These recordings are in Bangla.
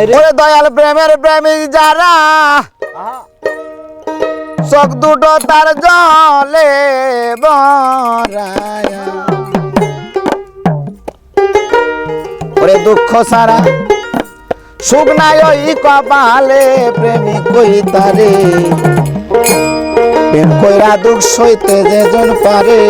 ওরে দয়াল প্রেমের প্রেমিক যারা, চোখ দুটো তার জলে ওরে দুঃখ সারা, সুখ নাই ওই কপালে প্রেমিক কই তারে? প্রেম কইরা দুঃখ সইতে যেজন পারে।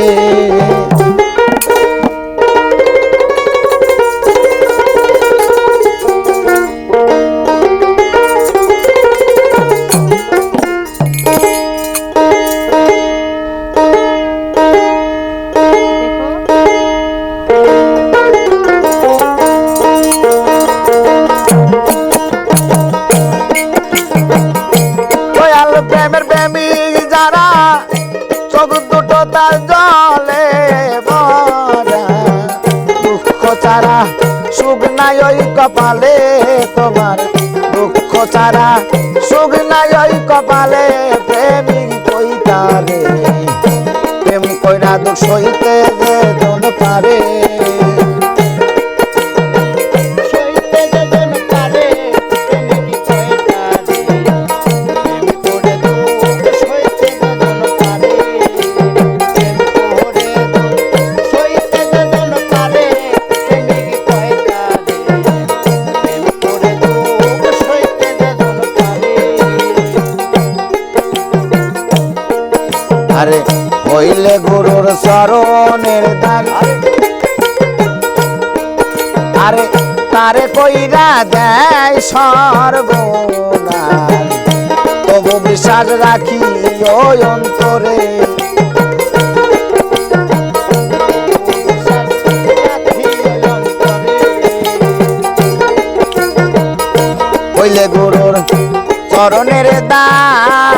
তার জলে দুঃখ ছাড়া সুখ নাই ওই কপালে তোমার। দুঃখ ছাড়া সুখ নাই ওই কপালে প্রেমিক কইতারে প্রেম কইরা দুঃখ সইতে যে পারে। আরে হইলে গুরুর চরণের দাবি আরে তারে কইরা দেয় সর্বনাশ তবু বিশ্বাস রাখি ওই অন্তরে। হইলে গুরুর চরণের দায়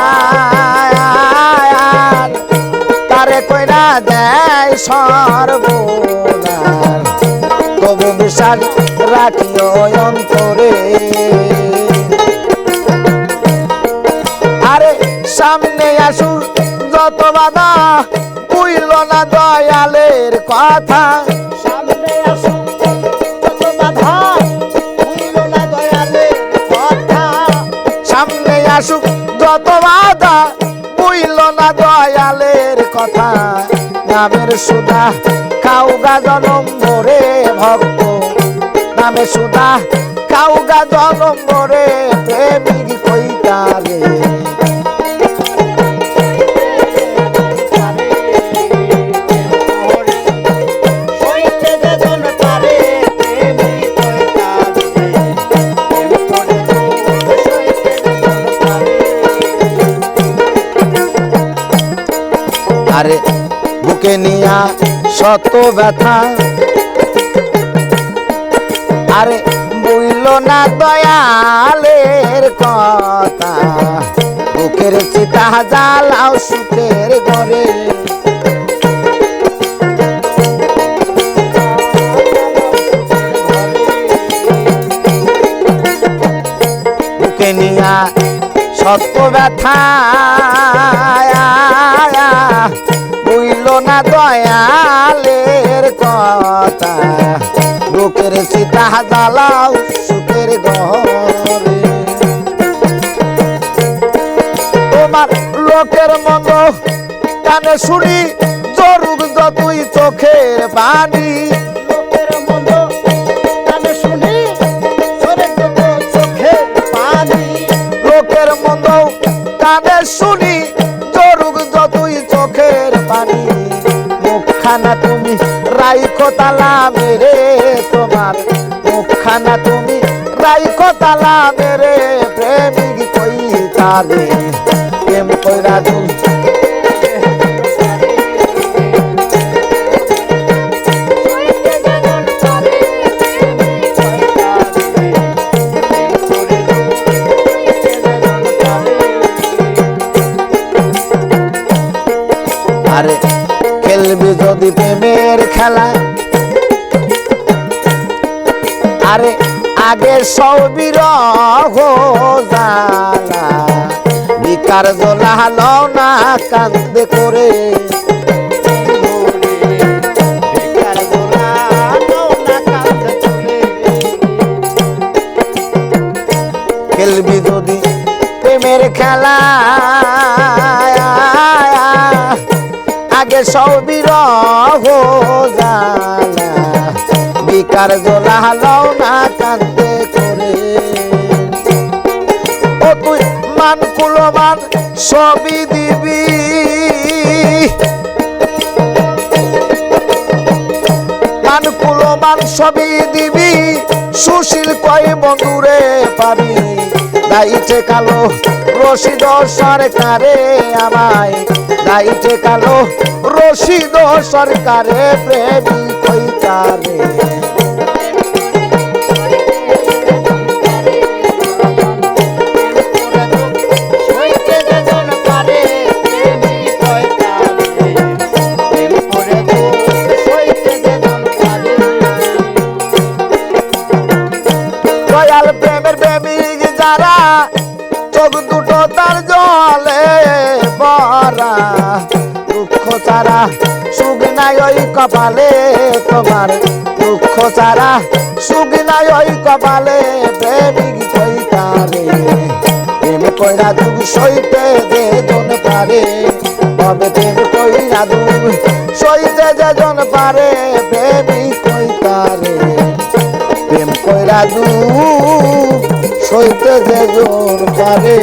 দেয় সর্বনাশ তবু বিশ্বাস রাখি ওই অন্তরে। আরে সামনে আসু যত বাধা বুইল না দয়ালের কথা। সামনে আসুন কত বাধা সামনে আসুক, যত বাধা বুইল না দয়ালের কথা নামের সুদা কাউগা জনম ভরে ভক্ত। নামে সুদা কাউগা জনম ভরে প্রেমিক কইতারে আরে বুকে নিয়া শত ব্যথা। আরে বুইল না দয়ালের কথা, বুকের চিতা জ্বালাও সুখের ঘরে। বুকে নিয়া শত ব্যথা। দয়ালের কথা। বুকের সীতা জ্বালাও সুখের ঘরে। তোমার লোকের মন্দ কানে শুনি জরুক যতই চোখের পানি। লোকের মন্দ কানে শুনি মুখখানা তুমি রাইখো তালা মেরে তোমার মুখখানা তুমি রাইখো তালা মেরে প্রেমিক কই তারে প্রেম কইরা তুমি আরে যদি প্রেমের খেলা। আরে আগে সৌবিরহ জানা জোলা না কান্দে করে। খেলবি যদি প্রেমের খেলা। আগে সৌবিরহ রহ জালা, বিকার জোলা লও না কান্দে করে ও তুই মান কুলমান সবই দিবি। মান কুলমান সবই দিবি, সুশীল কয় বন্ধুরে পাবি। দাইছে কালো রশিদ সরকারে আমায়। দাইছে কালো রশিদ সরকারে প্রেমী কইতারে দয়াল প্রেমের প্রেমিক যারা তার জলে বরা দুঃখ ছাড়া সুখ নাই ওই কপালে তোমার। দুঃখ ছাড়া সুখ নাই ওই কপালে প্রেমিক কইতারে প্রেম কইরা দুঃখ সইতে যে জন পারে, তবে প্রেম কইরা দুঃখ সইতে যে জন পারে প্রেম কইরা দু সইতে যে জোর পারে